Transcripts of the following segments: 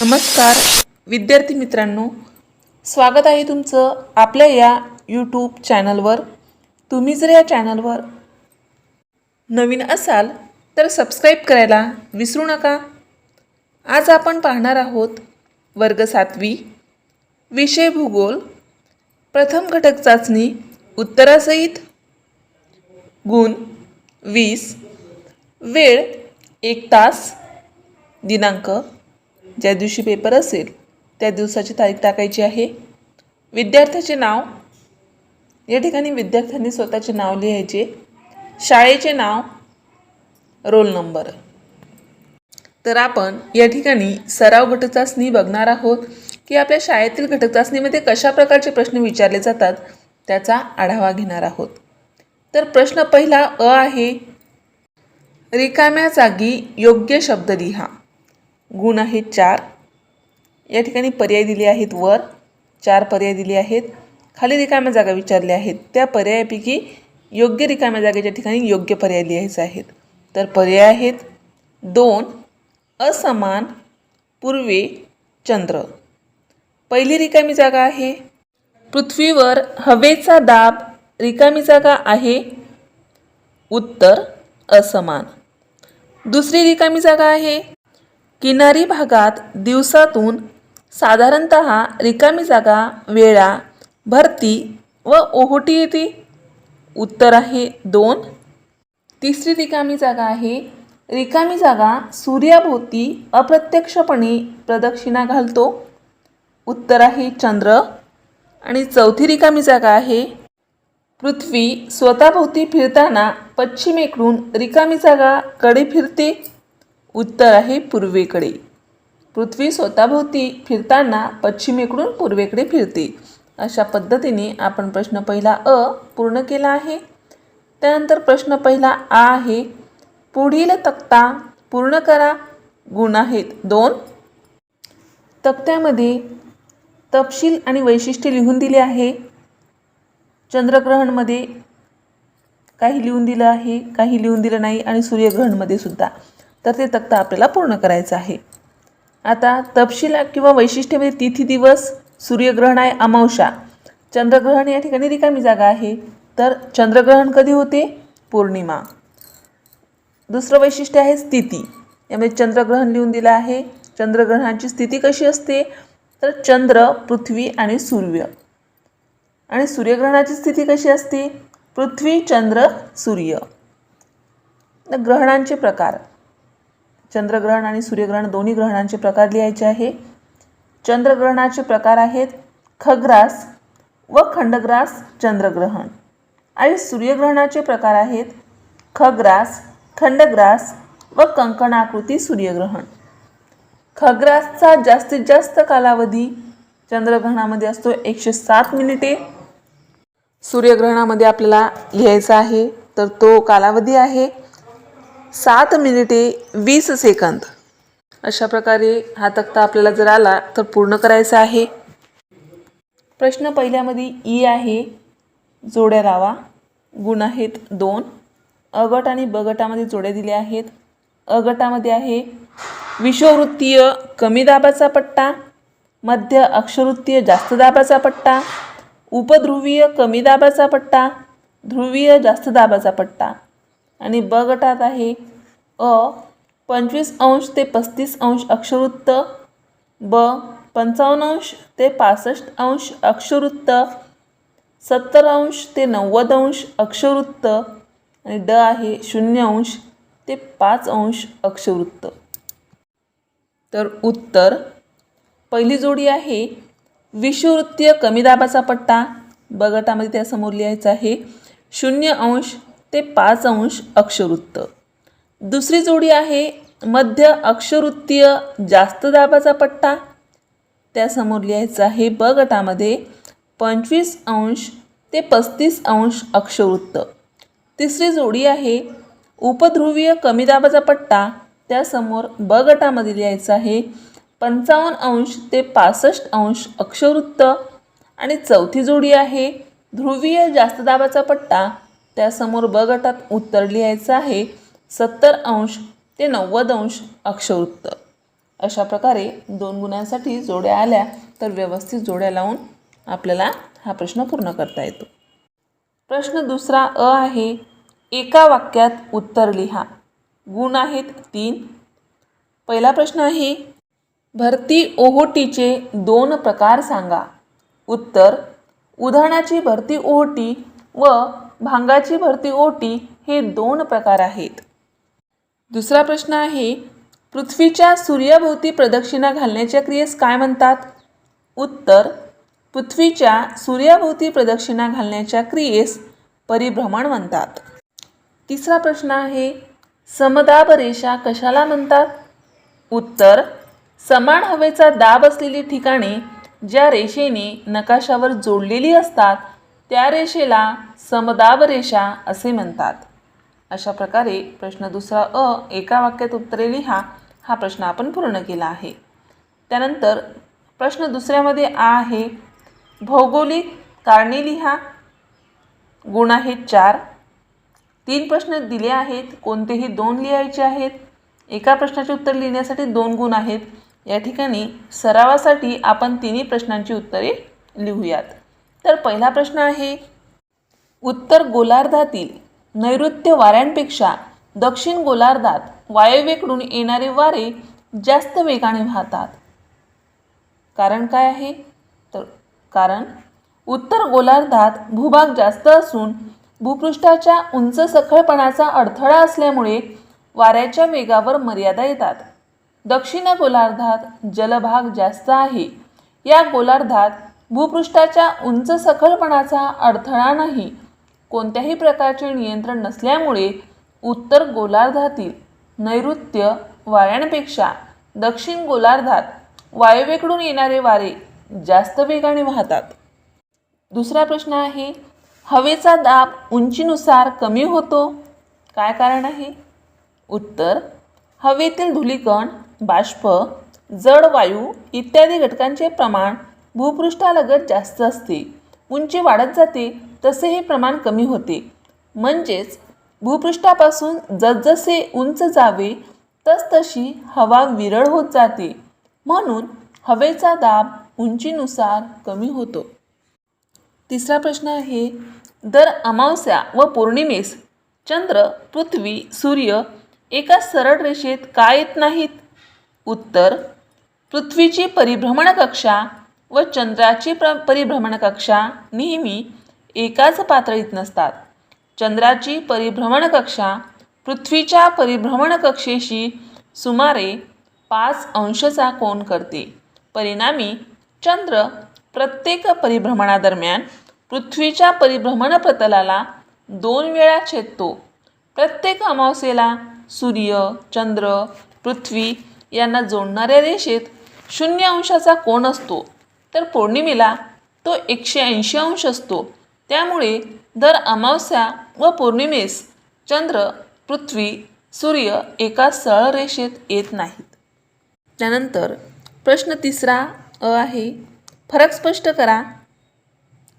नमस्कार. विद्यार्थी मित्रांनो स्वागत आहे तुमचं आपल्या या यूट्यूब चॅनलवर तुम्ही जर या चॅनलवर नवीन असाल तर सबस्क्राईब करायला विसरू नका. आज आपण पाहणार आहोत वर्ग सातवी विषय भूगोल प्रथम घटक चाचणी उत्तरासहित गुण वीस वेळ एक तास दिनांक ज्या दिवशी पेपर असेल त्या दिवसाची तारीख टाकायची आहे. विद्यार्थ्याचे नाव या ठिकाणी विद्यार्थ्यांनी स्वतःचे नाव लिहायचे. शाळेचे नाव रोल नंबर. तर आपण या ठिकाणी सराव घटकचाचणी बघणार आहोत की आपल्या शाळेतील घटक चाचणीमध्ये कशा प्रकारचे प्रश्न विचारले जातात त्याचा आढावा घेणार आहोत. तर प्रश्न पहिला अ आहे रिकाम्या जागी योग्य शब्द लिहा. गुण आहेत चार. या ठिकाणी पर्याय दिले आहेत वर चार पर्याय दिले आहेत. खाली रिकाम्या जागा विचारल्या आहेत. त्या पर्यायापैकी योग्य रिकाम्या जागेच्या ठिकाणी योग्य पर्याय लिहायचे आहेत. तर पर्याय आहेत दोन असमान पूर्वे चंद्र. पहिली रिकामी जागा आहे. पृथ्वीवर हवेचा दाब रिकामी जागा आहे. उत्तर असमान. दुसरी रिकामी जागा आहे. किनारी भागात दिवसातून साधारणत रिकामी जागा वेळा भरती व ओहोटी येते. उत्तर आहे दोन. तिसरी रिकामी जागा आहे. रिकामी जागा सूर्याभोवती अप्रत्यक्षपणे प्रदक्षिणा घालतो. उत्तर आहे चंद्र. आणि चौथी रिकामी जागा आहे. पृथ्वी स्वतःभोवती फिरताना पश्चिमेकडून रिकामी जागा कडे फिरते. उत्तर आहे पूर्वेकडे. पृथ्वी स्वतःभोवती फिरताना पश्चिमेकडून पूर्वेकडे फिरते. अशा पद्धतीने आपण प्रश्न पहिला अ पूर्ण केला आहे. त्यानंतर प्रश्न पहिला आ आहे. पुढील तक्ता पूर्ण करा. गुण आहेत दोन. तक्त्यामध्ये तपशील आणि वैशिष्ट्ये लिहून दिले आहे. चंद्रग्रहणमध्ये काही लिहून दिलं आहे काही लिहून दिलं नाही आणि सूर्यग्रहणमध्ये सुद्धा. तर ते तक्ता आपल्याला पूर्ण करायचं आहे. आता तपशील किंवा वैशिष्ट्यामध्ये तिथी दिवस सूर्यग्रहण आहे अमावशा चंद्रग्रहण या ठिकाणी रिकामी जागा आहे. तर चंद्रग्रहण कधी होते? पौर्णिमा. दुसरं वैशिष्ट्य आहे स्थिती. यामध्ये चंद्रग्रहण लिहून दिलं आहे. चंद्रग्रहणाची स्थिती कशी असते? तर चंद्र पृथ्वी आणि सूर्य. आणि सूर्यग्रहणाची स्थिती कशी असते? पृथ्वी चंद्र सूर्य. ग्रहणांचे प्रकार. चंद्रग्रहण आणि सूर्यग्रहण दोन्ही ग्रहणांचे प्रकार लिहायचे आहे. चंद्रग्रहणाचे प्रकार आहेत खग्रास व खंडग्रास चंद्रग्रहण. आणि सूर्यग्रहणाचे प्रकार आहेत खग्रास खंडग्रास व कंकणाकृती सूर्यग्रहण. खग्रासचा जास्तीत जास्त कालावधी चंद्रग्रहणामध्ये असतो एकशे सात मिनिटे. सूर्यग्रहणामध्ये आपल्याला लिहायचा आहे तर तो कालावधी आहे सात मिनिटे वीस सेकंद. अशा प्रकारे हा तक्ता आपल्याला जर आला तर पूर्ण करायचा आहे. प्रश्न पहिल्यामध्ये ई आहे जोड्या लावा गुण आहेत दोन. अ गट आणि ब गटामध्ये जोड्या दिल्या आहेत. अ गटामध्ये आहे विषववृत्तीय कमी दाबाचा पट्टा मध्य अक्षवृत्तीय जास्त दाबाचा पट्टा उपध्रुवीय कमी दाबाचा पट्टा ध्रुवीय जास्त दाबाचा पट्टा. आणि ब गटात आहे अ पंचवीस अंश ते पस्तीस अंश अक्षरवृत्त ब पंचावन्न अंश ते पासष्ट अंश अक्षरवृत्त सत्तर अंश ते नव्वद अंश अक्षवृत्त आणि ड आहे शून्य अंश ते पाच अंश अक्षवृत्त तर उत्तर पहिली जोडी आहे विषुवृत्तीय कमी दाबाचा पट्टा. ब गटामध्ये त्यासमोर लिहायचा आहे शून्य अंश ते पाच अंश अक्षवृत्त दुसरी जोडी आहे मध्य अक्षवृत्तीय जास्त दाबाचा पट्टा. त्यासमोर लिहायचं आहे ब गटामध्ये पंचवीस अंश ते पस्तीस अंश अक्षवृत्त तिसरी जोडी आहे उपध्रुवीय कमी दाबाचा पट्टा. त्यासमोर ब गटामध्ये लिहायचं आहे पंचावन्न अंश ते पासष्ट अंश अक्षवृत्त आणि चौथी जोडी आहे ध्रुवीय जास्त दाबाचा पट्टा. त्यासमोर ब गटात उत्तर लिहायचं आहे सत्तर अंश ते नव्वद अंश अक्षवृत्त अशा प्रकारे दोन गुणांसाठी जोड्या आल्या तर व्यवस्थित जोड्या लावून आपल्याला हा प्रश्न पूर्ण करता येतो. प्रश्न दुसरा अ आहे एका वाक्यात उत्तर लिहा. गुण आहेत तीन. पहिला प्रश्न आहे भरती ओहोटीचे दोन प्रकार सांगा. उत्तर उधाणाची भरती ओहोटी व भांगाची भरती ओटी हे दोन प्रकार आहेत. दुसरा प्रश्न आहे पृथ्वीच्या सूर्याभोवती प्रदक्षिणा घालण्याच्या क्रियेस काय म्हणतात? उत्तर पृथ्वीच्या सूर्याभोवती प्रदक्षिणा घालण्याच्या क्रियेस परिभ्रमण म्हणतात. तिसरा प्रश्न आहे समदाब रेषा कशाला म्हणतात? उत्तर समान हवेचा दाब असलेली ठिकाणे ज्या रेषेने नकाशावर जोडलेली असतात त्या रेषेला समदाब रेषा असे म्हणतात. अशा प्रकारे प्रश्न दुसरा अ एका वाक्यात उत्तरे लिहा हा प्रश्न आपण पूर्ण केला आहे. त्यानंतर प्रश्न दुसऱ्यामध्ये आ आहे. भौगोलिक कारणे लिहा. गुण आहेत चार. तीन प्रश्न दिले आहेत. कोणतेही दोन लिहायचे आहेत. एका प्रश्नाचे उत्तर लिहिण्यासाठी दोन गुण आहेत. या ठिकाणी सरावासाठी आपण तिन्ही प्रश्नांची उत्तरे लिहूयात. तर पहिला प्रश्न आहे उत्तर गोलार्धातील नैऋत्य वाऱ्यांपेक्षा दक्षिण गोलार्धात वायव्येकडून येणारे वारे जास्त वेगाने वाहतात. कारण काय आहे? तर कारण उत्तर गोलार्धात भूभाग जास्त असून भूपृष्ठाच्या उंच सखळपणाचा अडथळा असल्यामुळे वाऱ्याच्या वेगावर मर्यादा येतात. दक्षिण गोलार्धात जलभाग जास्त आहे. या गोलार्धात भूपृष्ठाच्या उंच सखलपणाचा अडथळा नाही. कोणत्याही प्रकारचे नियंत्रण नसल्यामुळे उत्तर गोलार्धातील नैऋत्य वाऱ्यांपेक्षा दक्षिण गोलार्धात वायव्येकडून येणारे वारे जास्त वेगाने वाहतात. दुसरा प्रश्न आहे हवेचा दाब उंचीनुसार कमी होतो? काय कारण आहे? उत्तर हवेतील धुलीकण बाष्प जड वायू इत्यादी घटकांचे प्रमाण भूपृष्ठालगत जास्त असते. उंची वाढत जाते तसे हे प्रमाण कमी होते. म्हणजेच भूपृष्ठापासून जसजसे उंच जावे तसतशी हवा विरळ होत जाते. म्हणून हवेचा दाब उंचीनुसार कमी होतो. तिसरा प्रश्न आहे दर अमावस्या व पौर्णिमेस चंद्र पृथ्वी सूर्य एका सरळ रेषेत का येत नाहीत? उत्तर पृथ्वीची परिभ्रमण कक्षा व चंद्राची प्र परिभ्रमण कक्षा नेहमी एकाच पातळीत नसतात. चंद्राची परिभ्रमण कक्षा पृथ्वीच्या परिभ्रमण कक्षेशी सुमारे पाच अंशचा कोण करते. परिणामी चंद्र प्रत्येक परिभ्रमणादरम्यान पृथ्वीच्या परिभ्रमण प्रतलाला दोन वेळा छेदतो. प्रत्येक अमावस्येला सूर्य चंद्र पृथ्वी यांना जोडणाऱ्या रेषेत शून्य अंशाचा कोण असतो. तर पौर्णिमेला तो एकशे ऐंशी अंश असतो. त्यामुळे दर अमावस्या व पौर्णिमेस चंद्र पृथ्वी सूर्य एका सरळ रेषेत येत नाहीत. त्यानंतर प्रश्न तिसरा अ आहे फरक स्पष्ट करा.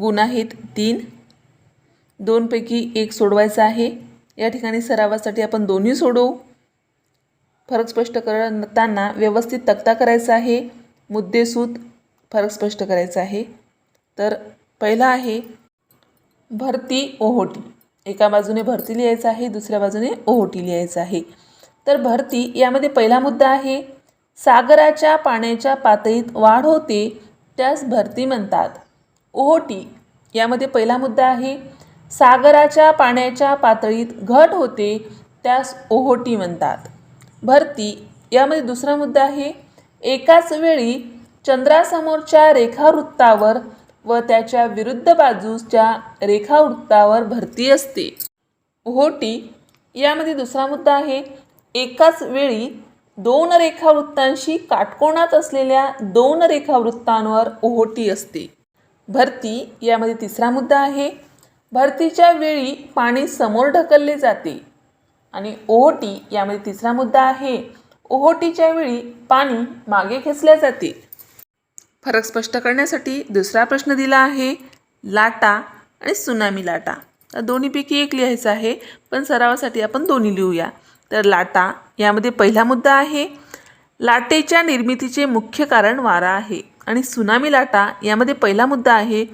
गुण आहेत तीन. दोनपैकी एक सोडवायचा आहे. या ठिकाणी सरावासाठी आपण दोन्ही सोडवू. फरक स्पष्ट करताना व्यवस्थित तक्ता करायचा आहे. मुद्देसूद फरक स्पष्ट करायचा आहे. तर पहिला आहे भरती ओहोटी. एका बाजूने भरती लिहायचं आहे दुसऱ्या बाजूने ओहोटी लिहायचं आहे. तर भरती यामध्ये पहिला मुद्दा आहे सागराच्या पाण्याच्या पातळीत वाढ होते त्यास भरती म्हणतात. ओहोटी यामध्ये पहिला मुद्दा आहे सागराच्या पाण्याच्या पातळीत घट होते त्यास ओहोटी म्हणतात. भरती यामध्ये दुसरा मुद्दा आहे एकाच वेळी चंद्रासमोरच्या रेखावृत्तावर व त्याच्या विरुद्ध बाजूच्या रेखावृत्तावर भरती असते. ओहोटी यामध्ये दुसरा मुद्दा आहे एकाच वेळी दोन रेखावृत्तांशी काटकोणात असलेल्या दोन रेखावृत्तांवर ओहोटी असते. भरती यामध्ये तिसरा मुद्दा आहे भरतीच्या वेळी पाणी समोर ढकलले जाते. आणि ओहोटी यामध्ये तिसरा मुद्दा आहे ओहोटीच्या वेळी पाणी मागे खेचल्या जाते. फरक स्पष्ट करण्यासाठी दुसरा प्रश्न दिला आहे लाटा आणि सुनामी लाटा. तर दोन्हीपैकी एक लिहायचं आहे पण सरावासाठी आपण दोन्ही लिहूया. तर लाटा यामध्ये पहिला मुद्दा आहे लाटेच्या निर्मितीचे मुख्य कारण वारा आहे. आणि सुनामी लाटा यामध्ये पहिला मुद्दा आहे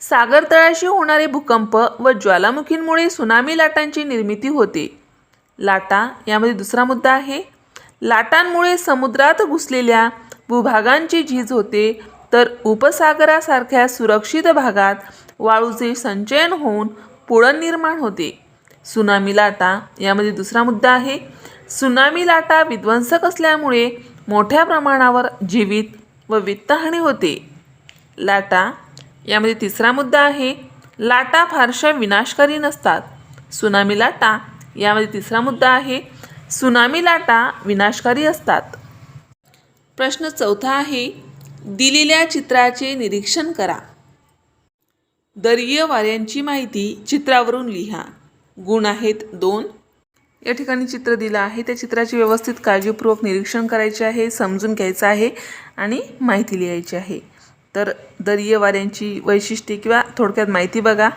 सागरतळाशी होणारे भूकंप व ज्वालामुखींमुळे सुनामी लाटांची निर्मिती होते. लाटा यामध्ये दुसरा मुद्दा आहे लाटांमुळे समुद्रात घुसलेल्या भूभागांची झीज होते तर उपसागरासारख्या सुरक्षित भागात वाळूचे संचयन होऊन पुळण निर्माण होते. सुनामी लाटा यामध्ये दुसरा मुद्दा आहे. सुनामी लाटा विध्वंसक असल्यामुळे मोठ्या प्रमाणावर जीवित व वित्तहानी होते. लाटा यामध्ये तिसरा मुद्दा आहे. लाटा फारशा विनाशकारी नसतात. सुनामी लाटा यामध्ये तिसरा मुद्दा आहे. सुनामी लाटा विनाशकारी असतात. प्रश्न चौथा आहे दिलेल्या चित्राचे निरीक्षण करा. दरीय वाऱ्यांची माहिती चित्रावरून लिहा. गुण आहेत दोन. या ठिकाणी चित्र दिलं आहे त्या चित्राची व्यवस्थित काळजीपूर्वक निरीक्षण करायचे आहे समजून घ्यायचं आहे आणि माहिती लिहायची आहे. तर दरीय वाऱ्यांची वैशिष्ट्ये किंवा थोडक्यात माहिती बघा.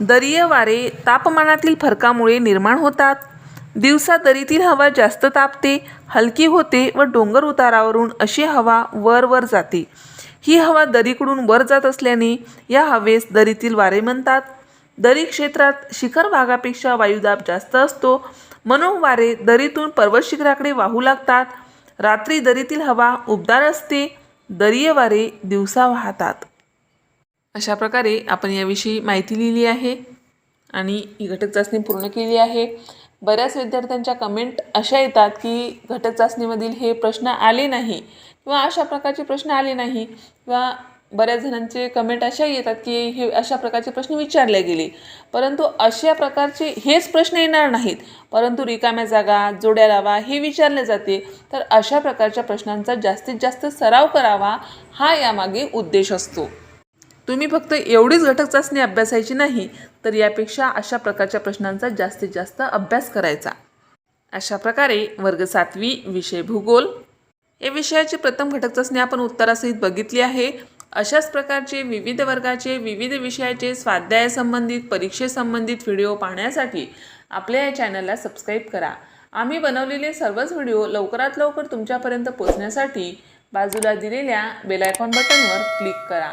दरीय वारे तापमानातील फरकामुळे निर्माण होतात. दिवसा दरीतील हवा जास्त तापते हलकी होते व डोंगर उतारावरून अशी हवा वर वर जाते. ही हवा दरीकडून वर जात असल्याने या हवेस दरीतील वारे म्हणतात. दरी क्षेत्रात शिखर भागापेक्षा वायुदाब जास्त असतो. म्हणून वारे दरीतून पर्वत शिखराकडे वाहू लागतात. रात्री दरीतील हवा उबदार असते. दरीय वारे दिवसा वाहतात. अशा प्रकारे आपण याविषयी माहिती लिहिली आहे आणि ही घटक चाचणी पूर्ण केली आहे. बऱ्याच विद्यार्थ्यांच्या कमेंट अशा येतात की घटक चाचणीमधील हे प्रश्न आले नाही किंवा अशा प्रकारचे प्रश्न आले नाही किंवा बऱ्याच जणांचे कमेंट अशा येतात की हे अशा प्रकारचे प्रश्न विचारले गेले. परंतु अशा प्रकारचे हेच प्रश्न येणार नाहीत. परंतु रिकाम्या जागा जोड्या लावा हे विचारले जाते. तर अशा प्रकारच्या प्रश्नांचा जास्तीत जास्त सराव करावा हा यामागे उद्देश असतो. तुम्ही फक्त एवढीच घटक चाचणी अभ्यासायची नाही तर यापेक्षा अशा प्रकारच्या प्रश्नांचा जास्तीत जास्त अभ्यास करायचा. अशा प्रकारे वर्ग सातवी विषय भूगोल. या विषयाची प्रथम घटक चाचणी आपण उत्तरासहित बघितली आहे. अशाच प्रकारचे विविध वर्गाचे विविध विषयाचे स्वाध्यायासंबंधित परीक्षेसंबंधित व्हिडिओ पाहण्यासाठी आपल्या या चॅनलला सबस्क्राईब करा. आम्ही बनवलेले सर्वच व्हिडिओ लवकरात लवकर तुमच्यापर्यंत पोचण्यासाठी बाजूला दिलेल्या बेलायकॉन बटनवर क्लिक करा.